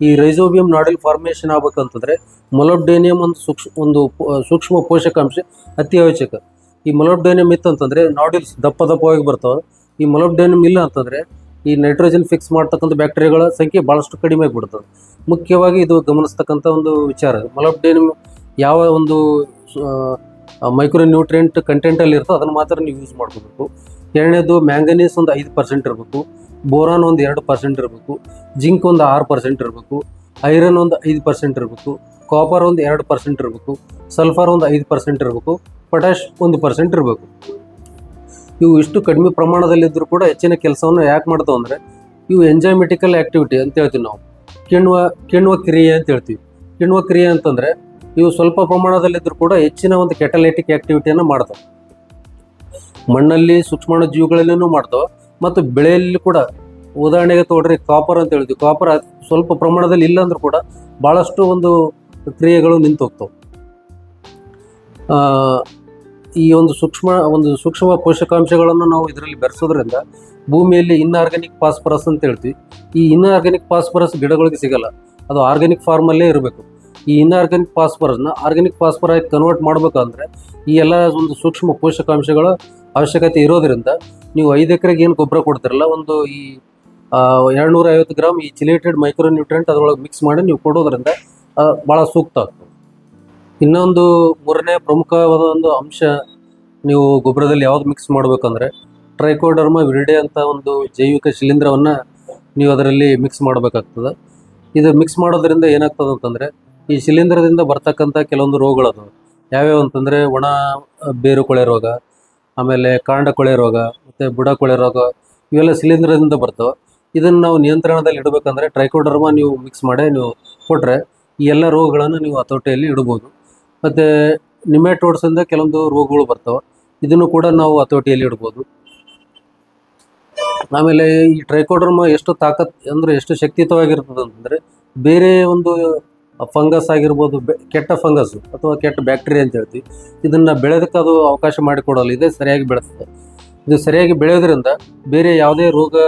ಈ ರೈಸೋಬಿಯಂ ನಾಡಲ್ ಫಾರ್ಮೇಷನ್ ಆಗ್ಬೇಕಂತಂದರೆ ಮೊಲಬ್ಡೇನಿಯಂ ಒಂದು ಸೂಕ್ಷ್ಮ ಒಂದು ಸೂಕ್ಷ್ಮ ಪೋಷಕಾಂಶ ಅತಿ ಅವಶ್ಯಕ. ಈ ಮೊಲಬ್ಡೇನಿಯಂ ಇತ್ತಂತಂದರೆ ನಾಡಿಲ್ಸ್ ದಪ್ಪ ದಪ್ಪವಾಗಿ ಬರ್ತಾವೆ. ಈ ಮೊಲಬ್ಡೇನಿಯಂ ಇಲ್ಲ ಅಂತಂದ್ರೆ ಈ ನೈಟ್ರೋಜನ್ ಫಿಕ್ಸ್ ಮಾಡ್ತಕ್ಕಂಥ ಬ್ಯಾಕ್ಟೀರಿಯಾಗಳ ಸಂಖ್ಯೆ ಭಾಳಷ್ಟು ಕಡಿಮೆ ಆಗಿಬಿಡ್ತದೆ. ಮುಖ್ಯವಾಗಿ ಇದು ಗಮನಿಸ್ತಕ್ಕಂಥ ಒಂದು ವಿಚಾರ ಮಲಬ್ಡೇನಿಮ್ ಯಾವ ಒಂದು ಮೈಕ್ರೋ ನ್ಯೂಟ್ರಿಯೆಂಟ್ ಕಂಟೆಂಟಲ್ಲಿ ಇರ್ತೋ ಅದನ್ನು ಮಾತ್ರ ನೀವು ಯೂಸ್ ಮಾಡ್ಕೋಬೇಕು. ಎರಡನೇದು ಮ್ಯಾಂಗನೀಸ್ ಒಂದು ಐದು ಪರ್ಸೆಂಟ್ ಇರಬೇಕು ಬೋರಾನ್ ಒಂದು ಎರಡು ಪರ್ಸೆಂಟ್ ಇರಬೇಕು ಜಿಂಕ್ ಒಂದು ಆರು ಪರ್ಸೆಂಟ್ ಇರಬೇಕು ಐರನ್ ಒಂದು ಐದು ಪರ್ಸೆಂಟ್ ಇರಬೇಕು ಕಾಪರ್ ಒಂದು ಎರಡು ಪರ್ಸೆಂಟ್ ಇರಬೇಕು ಸಲ್ಫರ್ ಒಂದು ಐದು ಪರ್ಸೆಂಟ್ ಇರಬೇಕು ಪೊಟ್ಯಾಶ್ ಒಂದು ಪರ್ಸೆಂಟ್ ಇರಬೇಕು. ಇವು ಇಷ್ಟು ಕಡಿಮೆ ಪ್ರಮಾಣದಲ್ಲಿದ್ದರೂ ಕೂಡ ಹೆಚ್ಚಿನ ಕೆಲಸವನ್ನು ಯಾಕೆ ಮಾಡ್ತವೆ ಅಂದರೆ, ಇವು ಎಂಜಾಯ್ಮೆಟಿಕಲ್ ಆ್ಯಕ್ಟಿವಿಟಿ ಅಂತ ಹೇಳ್ತೀವಿ ನಾವು. ಕಿಣ್ವ ಕಿಣ್ವ ಕ್ರಿಯೆ ಅಂತ ಹೇಳ್ತೀವಿ. ಕಿಣ್ವ ಕ್ರಿಯೆ ಅಂತಂದರೆ, ಇವು ಸ್ವಲ್ಪ ಪ್ರಮಾಣದಲ್ಲಿದ್ದರೂ ಕೂಡ ಹೆಚ್ಚಿನ ಒಂದು ಕೆಟಲೈಟಿಕ್ ಆ್ಯಕ್ಟಿವಿಟಿಯನ್ನು ಮಾಡ್ತಾವೆ ಮಣ್ಣಲ್ಲಿ ಸೂಕ್ಷ್ಮಾಣು ಜೀವಿಗಳಲ್ಲಿನೂ ಮಾಡ್ತಾವೆ ಮತ್ತು ಬೆಳೆಯಲ್ಲಿ ಕೂಡ, ಉದಾಹರಣೆಗೆ ತೊಗೊಳ್ರಿ ಕಾಪರ್ ಅಂತ ಹೇಳ್ತೀವಿ ಕಾಪರ್ ಸ್ವಲ್ಪ ಪ್ರಮಾಣದಲ್ಲಿ ಇಲ್ಲ ಅಂದರೂ ಕೂಡ ಭಾಳಷ್ಟು ಒಂದು ಕ್ರಿಯೆಗಳು ನಿಂತು ಹೋಗ್ತವೆ ಈ ಒಂದು ಸೂಕ್ಷ್ಮ ಒಂದು ಸೂಕ್ಷ್ಮ ಪೋಷಕಾಂಶಗಳನ್ನು ನಾವು ಇದರಲ್ಲಿ ಬೆರೆಸೋದ್ರಿಂದ ಭೂಮಿಯಲ್ಲಿ ಇನ್ಆರ್ಗ್ಯಾನಿಕ್ ಫಾಸ್ಫರಸ್ ಅಂತ ಹೇಳ್ತೀವಿ. ಈ ಇನ್ಆರ್ಗ್ಯಾನಿಕ್ ಫಾಸ್ಫರಸ್ ಗಿಡಗಳಿಗೆ ಸಿಗಲ್ಲ. ಅದು ಆರ್ಗ್ಯಾನಿಕ್ ಫಾರ್ಮಲ್ಲೇ ಇರಬೇಕು. ಈ ಇನ್ಆರ್ಗ್ಯಾನಿಕ್ ಫಾಸ್ಫರಸ್ನ ಆರ್ಗ್ಯಾನಿಕ್ ಫಾಸ್ಫರ್ ಆಗಿ ಕನ್ವರ್ಟ್ ಮಾಡಬೇಕಂದ್ರೆ ಈ ಎಲ್ಲ ಒಂದು ಸೂಕ್ಷ್ಮ ಪೋಷಕಾಂಶಗಳ ಅವಶ್ಯಕತೆ ಇರೋದ್ರಿಂದ ನೀವು ಐದು ಎಕರೆಗೆ ಏನು ಗೊಬ್ಬರ ಕೊಡ್ತಿರಲ್ಲ, ಒಂದು ಈ ಎರಡುನೂರ ಐವತ್ತು ಗ್ರಾಮ್ ಈ ಚಿಲೇಟೆಡ್ ಮೈಕ್ರೋ ನ್ಯೂಟ್ರೆಂಟ್ ಅದರೊಳಗೆ ಮಿಕ್ಸ್ ಮಾಡಿ ನೀವು ಕೊಡೋದ್ರಿಂದ ಭಾಳ ಸೂಕ್ತ ಆಗ್ತದೆ. ಇನ್ನೊಂದು ಮೂರನೇ ಪ್ರಮುಖವಾದ ಒಂದು ಅಂಶ ನೀವು ಗೊಬ್ಬರದಲ್ಲಿ ಯಾವ್ದು ಮಿಕ್ಸ್ ಮಾಡಬೇಕಂದ್ರೆ ಟ್ರೈಕೋಡರ್ಮ ವಿರಿಡೆ ಅಂತ ಒಂದು ಜೈವಿಕ ಶಿಲೀಂಧ್ರವನ್ನು ನೀವು ಅದರಲ್ಲಿ ಮಿಕ್ಸ್ ಮಾಡಬೇಕಾಗ್ತದೆ. ಇದು ಮಿಕ್ಸ್ ಮಾಡೋದ್ರಿಂದ ಏನಾಗ್ತದೆ ಅಂತಂದರೆ ಈ ಶಿಲೀಂಧ್ರದಿಂದ ಬರ್ತಕ್ಕಂಥ ಕೆಲವೊಂದು ರೋಗಗಳದು. ಯಾವ್ಯಾವ ಅಂತಂದರೆ ಒಣ ಬೇರು ಕೊಳೆ ರೋಗ, ಆಮೇಲೆ ಕಾಂಡ ಕೊಳೆ ರೋಗ, ಮತ್ತು ಬುಡ ಕೊಳೆ ರೋಗ ಇವೆಲ್ಲ ಶಿಲೀಂಧ್ರದಿಂದ ಬರ್ತವೆ. ಇದನ್ನು ನಾವು ನಿಯಂತ್ರಣದಲ್ಲಿ ಇಡಬೇಕಂದ್ರೆ ಟ್ರೈಕೋಡರ್ಮ ನೀವು ಮಿಕ್ಸ್ ಮಾಡಿ ನೀವು ಕೊಟ್ಟರೆ ಈ ಎಲ್ಲ ರೋಗಗಳನ್ನು ನೀವು ಹತೋಟಿಯಲ್ಲಿ ಇಡ್ಬೋದು. ಮತ್ತು ನಿಮೆಟೋಡ್ಸಿಂದ ಕೆಲವೊಂದು ರೋಗಗಳು ಬರ್ತವೆ. ಇದನ್ನು ಕೂಡ ನಾವು ಹತೋಟಿಯಲ್ಲಿ ಇಡ್ಬೋದು. ಆಮೇಲೆ ಈ ಟ್ರೈಕೋಡರ್ಮ ಎಷ್ಟು ತಾಕತ್ ಅಂದರೆ ಎಷ್ಟು ಶಕ್ತಿಯುತವಾಗಿರ್ತದೆ ಅಂತಂದರೆ ಬೇರೆ ಒಂದು ಫಂಗಸ್ ಆಗಿರ್ಬೋದು ಕೆಟ್ಟ ಫಂಗಸ್ ಅಥವಾ ಕೆಟ್ಟ ಬ್ಯಾಕ್ಟೀರಿಯಾ ಅಂತ ಹೇಳ್ತೀವಿ. ಇದನ್ನು ಬೆಳೆಯೋದಕ್ಕೆ ಅದು ಅವಕಾಶ ಮಾಡಿಕೊಡಲ್ಲ. ಇದೇ ಸರಿಯಾಗಿ ಬೆಳೆಸ್ತದೆ ಇದು ಸರಿಯಾಗಿ ಬೆಳೆಯೋದ್ರಿಂದ ಬೇರೆ ಯಾವುದೇ ರೋಗ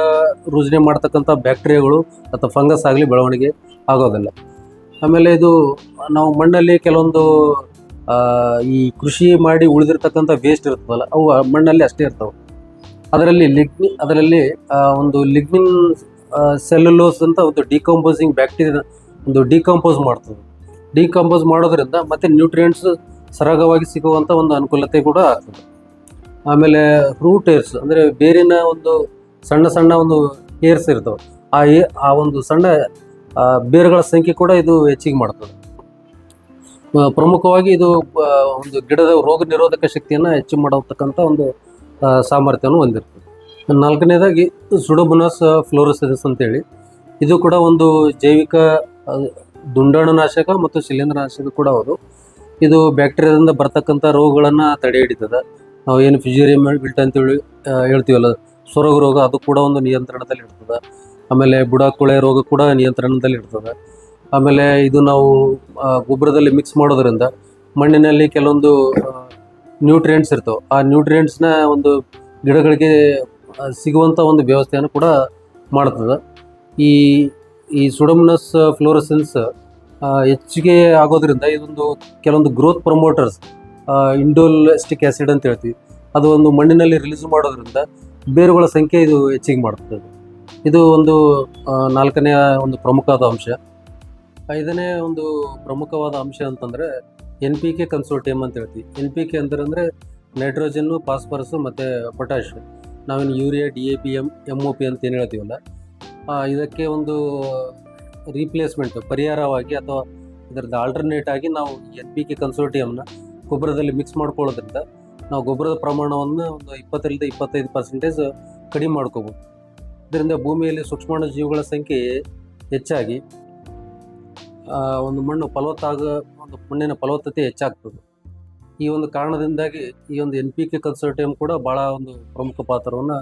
ರುಜನೆ ಮಾಡ್ತಕ್ಕಂಥ ಬ್ಯಾಕ್ಟೀರಿಯಾಗಳು ಅಥವಾ ಫಂಗಸ್ ಆಗಲಿ ಬೆಳವಣಿಗೆ ಆಗೋದಿಲ್ಲ. ಆಮೇಲೆ ಇದು ನಾವು ಮಣ್ಣಲ್ಲಿ ಕೆಲವೊಂದು ಈ ಕೃಷಿ ಮಾಡಿ ಉಳಿದಿರ್ತಕ್ಕಂಥ ವೇಸ್ಟ್ ಇರ್ತದಲ್ಲ ಅವು ಮಣ್ಣಲ್ಲಿ ಅಷ್ಟೇ ಇರ್ತವೆ. ಅದರಲ್ಲಿ ಲಿಗ್ನಿ ಅದರಲ್ಲಿ ಒಂದು ಲಿಗ್ನಿನ್ ಸೆಲ್ಯುಲೋಸ್ ಅಂತ ಒಂದು ಡಿಕಂಪೋಸಿಂಗ್ ಬ್ಯಾಕ್ಟೀರಿಯಾ ಒಂದು ಡಿಕಂಪೋಸ್ ಮಾಡ್ತದೆ. ಡಿಕಂಪೋಸ್ ಮಾಡೋದ್ರಿಂದ ಮತ್ತೆ ನ್ಯೂಟ್ರಿಯೆಂಟ್ಸ್ ಸರಾಗವಾಗಿ ಸಿಗುವಂಥ ಒಂದು ಅನುಕೂಲತೆ ಕೂಡ ಆಗ್ತದೆ. ಆಮೇಲೆ ರೂಟ್ ಏರ್ಸ್ ಅಂದರೆ ಬೇರಿನ ಒಂದು ಸಣ್ಣ ಸಣ್ಣ ಒಂದು ಏರ್ಸ್ ಇರ್ತವೆ. ಆ ಆ ಒಂದು ಸಣ್ಣ ಬೇರುಗಳ ಸಂಖ್ಯೆ ಕೂಡ ಇದು ಹೆಚ್ಚಿಗೆ ಮಾಡ್ತದೆ. ಪ್ರಮುಖವಾಗಿ ಇದು ಒಂದು ಗಿಡದ ರೋಗ ನಿರೋಧಕ ಶಕ್ತಿಯನ್ನು ಹೆಚ್ಚು ಮಾಡತಕ್ಕಂಥ ಒಂದು ಸಾಮರ್ಥ್ಯವನ್ನು ಹೊಂದಿರ್ತದೆ. ನಾಲ್ಕನೇದಾಗಿ ಸುಡೋಬುನಸ್ ಫ್ಲೋರೋಸಿಸ್ ಅಂತೇಳಿ. ಇದು ಕೂಡ ಒಂದು ಜೈವಿಕ ದುಂಡಾಣು ನಾಶಕ ಮತ್ತು ಶಿಲೀಂಧ್ರನಾಶಕ ಕೂಡ ಹೌದು. ಇದು ಬ್ಯಾಕ್ಟೀರಿಯಾದಿಂದ ಬರ್ತಕ್ಕಂಥ ರೋಗಗಳನ್ನು ತಡೆ ಹಿಡಿತದೆ. ನಾವು ಏನು ಫಿಜಿರಿಯಮ್ ಬಿಲ್ಟ್ ಅಂತೇಳಿ ಹೇಳ್ತೀವಲ್ಲ, ಸೊರಗ ರೋಗ ಅದು ಕೂಡ ಒಂದು ನಿಯಂತ್ರಣದಲ್ಲಿ ಇರ್ತದೆ ಆಮೇಲೆ ಬುಡಾಕೊಳೆ ರೋಗ ಕೂಡ ನಿಯಂತ್ರಣದಲ್ಲಿ ಇರ್ತದೆ ಆಮೇಲೆ ಇದು ನಾವು ಗೊಬ್ಬರದಲ್ಲಿ ಮಿಕ್ಸ್ ಮಾಡೋದ್ರಿಂದ ಮಣ್ಣಿನಲ್ಲಿ ಕೆಲವೊಂದು ನ್ಯೂಟ್ರಿಯೆಂಟ್ಸ್ ಇರ್ತವೆ. ಆ ನ್ಯೂಟ್ರಿಯೆಂಟ್ಸ್ನ ಒಂದು ಗಿಡಗಳಿಗೆ ಸಿಗುವಂಥ ಒಂದು ವ್ಯವಸ್ಥೆಯನ್ನು ಕೂಡ ಮಾಡ್ತದೆ. ಈ ಈ ಸುಡಮ್ನಸ್ ಫ್ಲೋರಸೆನ್ಸ್ ಹೆಚ್ಚಿಗೆ ಆಗೋದ್ರಿಂದ ಇದೊಂದು ಕೆಲವೊಂದು ಗ್ರೋತ್ ಪ್ರಮೋಟರ್ಸ್ ಇಂಡೋಲೆಸ್ಟಿಕ್ ಆ್ಯಸಿಡ್ ಅಂತ ಹೇಳ್ತೀವಿ. ಅದು ಒಂದು ಮಣ್ಣಿನಲ್ಲಿ ರಿಲೀಸ್ ಮಾಡೋದ್ರಿಂದ ಬೇರುಗಳ ಸಂಖ್ಯೆ ಇದು ಹೆಚ್ಚಿಗೆ ಮಾಡ್ತದೆ. ಇದು ಒಂದು ನಾಲ್ಕನೆಯ ಒಂದು ಪ್ರಮುಖವಾದ ಅಂಶ. ಐದನೇ ಒಂದು ಪ್ರಮುಖವಾದ ಅಂಶ ಅಂತಂದರೆ ಎನ್ ಪಿ ಕೆ ಕನ್ಸೋರ್ಟಿಯಂ ಅಂತ ಹೇಳ್ತೀವಿ. ಎನ್ ಪಿ ಕೆ ಅಂತಂದರೆ ನೈಟ್ರೋಜನ್ನು ಫಾಸ್ಫರಸ್ಸು ಮತ್ತು ಪೊಟ್ಯಾಶ್ ನಾವೇನು urea, D A P M M O P ಅಂತ ಏನು ಹೇಳ್ತೀವಲ್ಲ ಇದಕ್ಕೆ ಒಂದು ರೀಪ್ಲೇಸ್ಮೆಂಟ್ ಪರಿಹಾರವಾಗಿ ಅಥವಾ ಇದರದ್ದು ಆಲ್ಟರ್ನೇಟ್ ಆಗಿ ನಾವು ಎನ್ ಪಿ ಕೆ ಕನ್ಸೋಟಿಯಮ್ನ ಗೊಬ್ಬರದಲ್ಲಿ ಮಿಕ್ಸ್ ಮಾಡ್ಕೊಳ್ಳೋದ್ರಿಂದ ನಾವು ಗೊಬ್ಬರದ ಪ್ರಮಾಣವನ್ನು ಒಂದು ಇಪ್ಪತ್ತರಿಂದ ಇಪ್ಪತ್ತೈದು ಪರ್ಸೆಂಟೇಜ್ ಕಡಿಮೆ ಮಾಡ್ಕೋಬೋದು. ಇದರಿಂದ ಭೂಮಿಯಲ್ಲಿ ಸೂಕ್ಷ್ಮಾಣು ಜೀವಿಗಳ ಸಂಖ್ಯೆ ಹೆಚ್ಚಾಗಿ ಒಂದು ಮಣ್ಣು ಫಲವತ್ತಾಗ, ಒಂದು ಮಣ್ಣಿನ ಫಲವತ್ತತೆ ಹೆಚ್ಚಾಗ್ತದೆ. ಈ ಒಂದು ಕಾರಣದಿಂದಾಗಿ ಈ ಒಂದು ಎನ್ ಪಿ ಕೆ ಕನ್ಸರ್ಟಿಯಂ ಕೂಡ ಭಾಳ ಒಂದು ಪ್ರಮುಖ ಪಾತ್ರವನ್ನು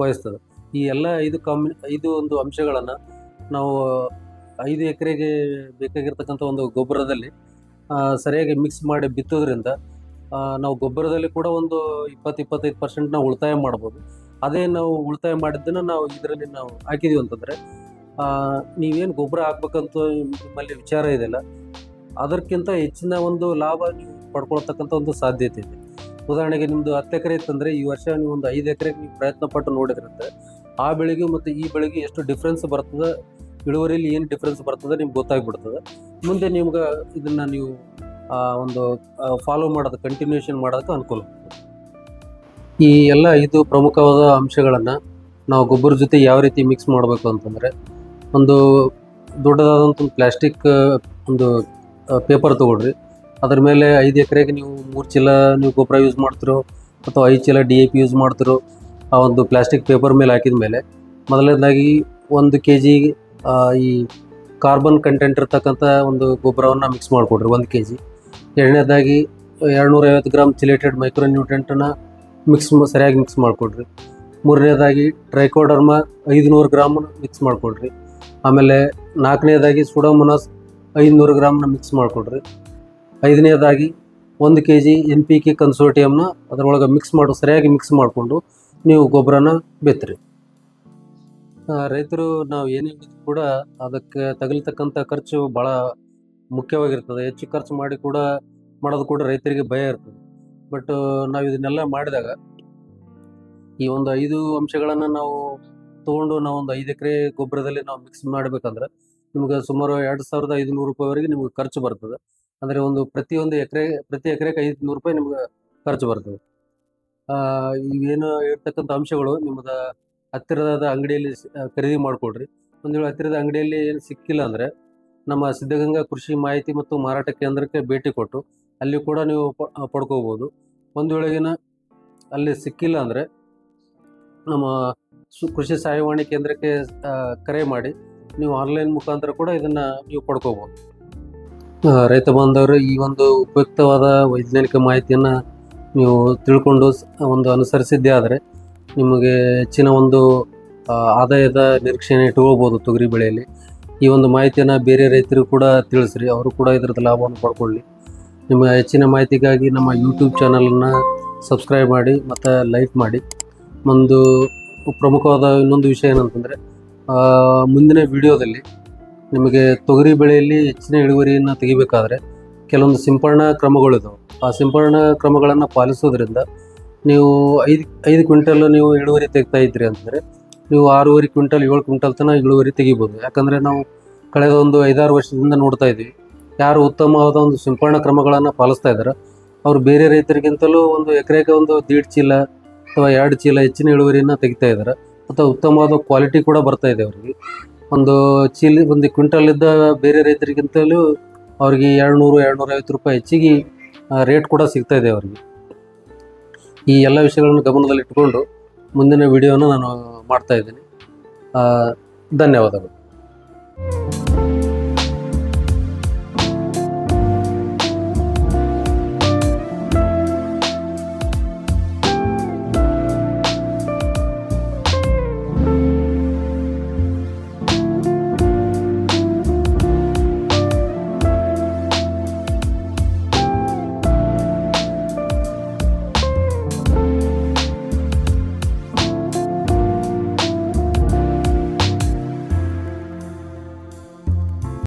ವಹಿಸ್ತದೆ. ಈ ಎಲ್ಲ ಐದು ಕಾಂಬಿ ಐದು ಒಂದು ಅಂಶಗಳನ್ನು ನಾವು ಐದು ಎಕರೆಗೆ ಬೇಕಾಗಿರ್ತಕ್ಕಂಥ ಒಂದು ಗೊಬ್ಬರದಲ್ಲಿ ಸರಿಯಾಗಿ ಮಿಕ್ಸ್ ಮಾಡಿ ಬಿತ್ತೋದ್ರಿಂದ ನಾವು ಗೊಬ್ಬರದಲ್ಲಿ ಕೂಡ ಒಂದು ಇಪ್ಪತ್ತು ಇಪ್ಪತ್ತೈದು ಪರ್ಸೆಂಟ್ ನಾವು ಉಳಿತಾಯ ಮಾಡ್ಬೋದು. ಅದೇ ನಾವು ಉಳಿತಾಯ ಮಾಡಿದ್ದನ್ನು ನಾವು ಇದರಲ್ಲಿ ನಾವು ಹಾಕಿದೀವಿ ಅಂತಂದರೆ ನೀವೇನು ಗೊಬ್ಬರ ಹಾಕ್ಬೇಕಂತ ನಿಮ್ಮಲ್ಲಿ ವಿಚಾರ ಇದೆಯಲ್ಲ, ಅದಕ್ಕಿಂತ ಹೆಚ್ಚಿನ ಒಂದು ಲಾಭ ನೀವು ಪಡ್ಕೊಳ್ತಕ್ಕಂಥ ಒಂದು ಸಾಧ್ಯತೆ ಇದೆ ಉದಾಹರಣೆಗೆ ನಿಮ್ಮದು ಹತ್ತು ಎಕರೆ ಇತ್ತಂದರೆ ಈ ವರ್ಷ ನೀವು ಒಂದು ಐದು ಎಕರೆಗೆ ನೀವು ಪ್ರಯತ್ನ ಪಟ್ಟು ನೋಡಿದ್ರಂತೆ, ಆ ಬೆಳೆಗೆ ಮತ್ತು ಈ ಬೆಳೆಗೆ ಎಷ್ಟು ಡಿಫ್ರೆನ್ಸ್ ಬರ್ತದೆ, ಇಳುವರಿಯಲ್ಲಿ ಏನು ಡಿಫ್ರೆನ್ಸ್ ಬರ್ತದೆ ನಿಮ್ಗೆ ಗೊತ್ತಾಗ್ಬಿಡ್ತದೆ ಮುಂದೆ ನಿಮ್ಗೆ ಇದನ್ನು ನೀವು ಒಂದು ಫಾಲೋ ಮಾಡೋದು ಕಂಟಿನ್ಯೂಷನ್ ಮಾಡೋದಕ್ಕೆ ಅನುಕೂಲ. ಈ ಎಲ್ಲ ಐದು ಪ್ರಮುಖವಾದ ಅಂಶಗಳನ್ನು ನಾವು ಗೊಬ್ಬರ ಜೊತೆ ಯಾವ ರೀತಿ ಮಿಕ್ಸ್ ಮಾಡಬೇಕು ಅಂತಂದರೆ ಒಂದು ದೊಡ್ಡದಾದಂಥ ಒಂದು ಪ್ಲಾಸ್ಟಿಕ್ ಒಂದು ಪೇಪರ್ ತೊಗೊಳ್ರಿ. ಅದ್ರ ಮೇಲೆ ಐದು ಎಕರೆಗೆ ನೀವು ಮೂರು ಚೀಲ ನೀವು ಗೊಬ್ಬರ ಯೂಸ್ ಮಾಡ್ತಿರೋ ಅಥವಾ ಐದು ಚೀಲ ಡಿ ಎ ಪಿ ಯೂಸ್ ಮಾಡ್ತಿರೋ ಆ ಒಂದು ಪ್ಲಾಸ್ಟಿಕ್ ಪೇಪರ್ ಮೇಲೆ ಹಾಕಿದ ಮೇಲೆ ಮೊದಲನೇದಾಗಿ ಒಂದು ಕೆ ಜಿ ಈ ಕಾರ್ಬನ್ ಕಂಟೆಂಟ್ ಇರ್ತಕ್ಕಂಥ ಒಂದು ಗೊಬ್ಬರವನ್ನು ಮಿಕ್ಸ್ ಮಾಡಿಕೊಡ್ರಿ, ಒಂದು ಕೆ ಜಿ ಎರಡನೇದಾಗಿ ಎರಡುನೂರೈವತ್ತು ಗ್ರಾಮ್ ಚಿಲೇಟೆಡ್ ಮೈಕ್ರೋ ನ್ಯೂಟ್ರೆಂಟನ್ನು ಮಿಕ್ಸ್ ಸರಿಯಾಗಿ ಮಿಕ್ಸ್ ಮಾಡಿಕೊಡ್ರಿ. ಮೂರನೇದಾಗಿ ಟ್ರೈಕೋಡರ್ಮ ಐದುನೂರು ಗ್ರಾಮ್ ಮಿಕ್ಸ್ ಮಾಡಿಕೊಡ್ರಿ. ಆಮೇಲೆ ನಾಲ್ಕನೇದಾಗಿ ಸುಡೋಮೊನಾಸ್ ಐದುನೂರು ಗ್ರಾಮ್ನ ಮಿಕ್ಸ್ ಮಾಡಿಕೊಡ್ರಿ. ಐದನೇದಾಗಿ ಒಂದು K G N P K ಕನ್ಸೋರ್ಟಿಯಮ್ನ ಅದರೊಳಗೆ ಮಿಕ್ಸ್ ಮಾಡು, ಸರಿಯಾಗಿ ಮಿಕ್ಸ್ ಮಾಡಿಕೊಂಡು ನೀವು ಗೊಬ್ಬರನ ಬೆತ್ತರಿ ರೈತರು ನಾವು ಏನೇ ಕೂಡ ಅದಕ್ಕೆ ತಗಲ್ತಕ್ಕಂಥ ಖರ್ಚು ಭಾಳ ಮುಖ್ಯವಾಗಿರ್ತದೆ. ಹೆಚ್ಚು ಖರ್ಚು ಮಾಡಿ ಕೂಡ ಮಾಡೋದು ಕೂಡ ರೈತರಿಗೆ ಭಯ ಇರ್ತದೆ. ಬಟ್ ನಾವು ಇದನ್ನೆಲ್ಲ ಮಾಡಿದಾಗ ಈ ಒಂದು ಐದು ಅಂಶಗಳನ್ನು ನಾವು ತೊಗೊಂಡು ನಾವು ಒಂದು ಐದು ಎಕರೆ ಗೊಬ್ಬರದಲ್ಲಿ ನಾವು ಮಿಕ್ಸ್ ಮಾಡಬೇಕಂದ್ರೆ ನಿಮ್ಗೆ ಸುಮಾರು ಎರಡು ಸಾವಿರದ ಐದುನೂರು ರೂಪಾಯಿವರೆಗೆ ನಿಮ್ಗೆ ಖರ್ಚು ಬರ್ತದೆ. ಅಂದರೆ ಒಂದು ಪ್ರತಿಯೊಂದು ಎಕರೆ, ಪ್ರತಿ ಎಕರೆಗೆ ಐದುನೂರು ರೂಪಾಯಿ ನಿಮ್ಗೆ ಖರ್ಚು ಬರ್ತದೆ. ಇವೇನು ಇರ್ತಕ್ಕಂಥ ಅಂಶಗಳು ನಿಮ್ಮದು ಹತ್ತಿರದ ಅಂಗಡಿಯಲ್ಲಿ ಖರೀದಿ ಮಾಡಿಕೊಡ್ರಿ. ಒಂದು ವೇಳೆ ಹತ್ತಿರದ ಅಂಗಡಿಯಲ್ಲಿ ಏನು ಸಿಕ್ಕಿಲ್ಲ ಅಂದರೆ ನಮ್ಮ ಸಿದ್ಧಗಂಗಾ ಕೃಷಿ ಮಾಹಿತಿ ಮತ್ತು ಮಾರಾಟ ಕೇಂದ್ರಕ್ಕೆ ಭೇಟಿ ಕೊಟ್ಟು ಅಲ್ಲಿ ಕೂಡ ನೀವು ಪಡ್ಕೋಬೋದು. ಒಂದು ವೇಳೆಗಿನ ಅಲ್ಲಿ ಸಿಕ್ಕಿಲ್ಲ ಅಂದರೆ ನಮ್ಮ ಸು, ಕೃಷಿ ಸಹಾಯವಾಣಿ ಕೇಂದ್ರಕ್ಕೆ ಕರೆ ಮಾಡಿ ನೀವು ಆನ್ಲೈನ್ ಮುಖಾಂತರ ಕೂಡ ಇದನ್ನು ನೀವು ಪಡ್ಕೋಬೋದು. ರೈತ ಬಾಂಧವರು ಈ ಒಂದು ಉಪಯುಕ್ತವಾದ ವೈಜ್ಞಾನಿಕ ಮಾಹಿತಿಯನ್ನು ನೀವು ತಿಳ್ಕೊಂಡು ಒಂದು ಅನುಸರಿಸಿದ್ದೇ ಆದರೆ ನಿಮಗೆ ಹೆಚ್ಚಿನ ಒಂದು ಆದಾಯದ ನಿರೀಕ್ಷೆಯನ್ನು ಇಟ್ಕೋಬೋದು ತೊಗರಿ ಬೆಳೆಯಲ್ಲಿ. ಈ ಒಂದು ಮಾಹಿತಿಯನ್ನು ಬೇರೆ ರೈತರು ಕೂಡ ತಿಳಿಸ್ರಿ, ಅವರು ಕೂಡ ಇದರದ ಲಾಭವನ್ನು ಪಡ್ಕೊಳ್ಳಿ. ನಿಮ್ಮ ಹೆಚ್ಚಿನ ಮಾಹಿತಿಗಾಗಿ ನಮ್ಮ ಯೂಟ್ಯೂಬ್ ಚಾನಲನ್ನು ಸಬ್ಸ್ಕ್ರೈಬ್ ಮಾಡಿ, ಮತ್ತು ಲೈಕ್ ಮಾಡಿ. ಒಂದು ಪ್ರಮುಖವಾದ ಇನ್ನೊಂದು ವಿಷಯ ಏನಂತಂದರೆ ಮುಂದಿನ ವಿಡಿಯೋದಲ್ಲಿ ನಿಮಗೆ ತೊಗರಿ ಬೆಳೆಯಲ್ಲಿ ಹೆಚ್ಚಿನ ಇಳುವರಿಯನ್ನು ತೆಗಿಬೇಕಾದ್ರೆ ಕೆಲವೊಂದು ಸಿಂಪರಣಾ ಕ್ರಮಗಳಿದಾವೆ ಆ ಸಿಂಪರಣಾ ಕ್ರಮಗಳನ್ನು ಪಾಲಿಸೋದ್ರಿಂದ ನೀವು ಐದು ಐದು ಕ್ವಿಂಟಲ್ ನೀವು ಇಳುವರಿ ತೆಗಿತಾ ಇದ್ರಿ ಅಂತಂದರೆ, ನೀವು ಆರೂವರೆ ಕ್ವಿಂಟಲ್, ಏಳು ಕ್ವಿಂಟಲ್ ತನಕ ಇಳುವರಿ ತೆಗಿಬೋದು. ಯಾಕಂದರೆ ನಾವು ಕಳೆದ ಒಂದು ಐದಾರು ವರ್ಷದಿಂದ ನೋಡ್ತಾ ಇದ್ದೀವಿ. ಯಾರು ಉತ್ತಮವಾದ ಒಂದು ಸಿಂಪರಣಾ ಕ್ರಮಗಳನ್ನು ಪಾಲಿಸ್ತಾ ಇದ್ದಾರೆ, ಅವರು ಬೇರೆ ರೈತರಿಗಿಂತಲೂ ಒಂದು ಎಕರೆಗೆ ಒಂದು ದೀಡ್ ಚೀಲ ಅಥವಾ ಎರಡು ಚೀಲ ಹೆಚ್ಚಿನ ಇಳುವರಿಯನ್ನು ತೆಗಿತಾ ಇದ್ದಾರೆ. ಮತ್ತು ಉತ್ತಮವಾದ ಕ್ವಾಲಿಟಿ ಕೂಡ ಬರ್ತಾ ಇದೆ ಅವರಿಗೆ. ಒಂದು ಚೀಲ, ಒಂದು ಕ್ವಿಂಟಲಿದ್ದ ಬೇರೆ ರೈತರಿಗಿಂತಲೂ ಅವ್ರಿಗೆ ಎರಡು ನೂರು ಎರಡು ರೂಪಾಯಿ ಹೆಚ್ಚಿಗೆ ರೇಟ್ ಕೂಡ ಸಿಗ್ತಾ ಇದೆ ಅವರಿಗೆ. ಈ ಎಲ್ಲ ವಿಷಯಗಳನ್ನು ಗಮನದಲ್ಲಿಟ್ಟುಕೊಂಡು ಮುಂದಿನ ವಿಡಿಯೋನ ನಾನು ಮಾಡ್ತಾ ಇದ್ದೀನಿ. ಧನ್ಯವಾದಗಳು.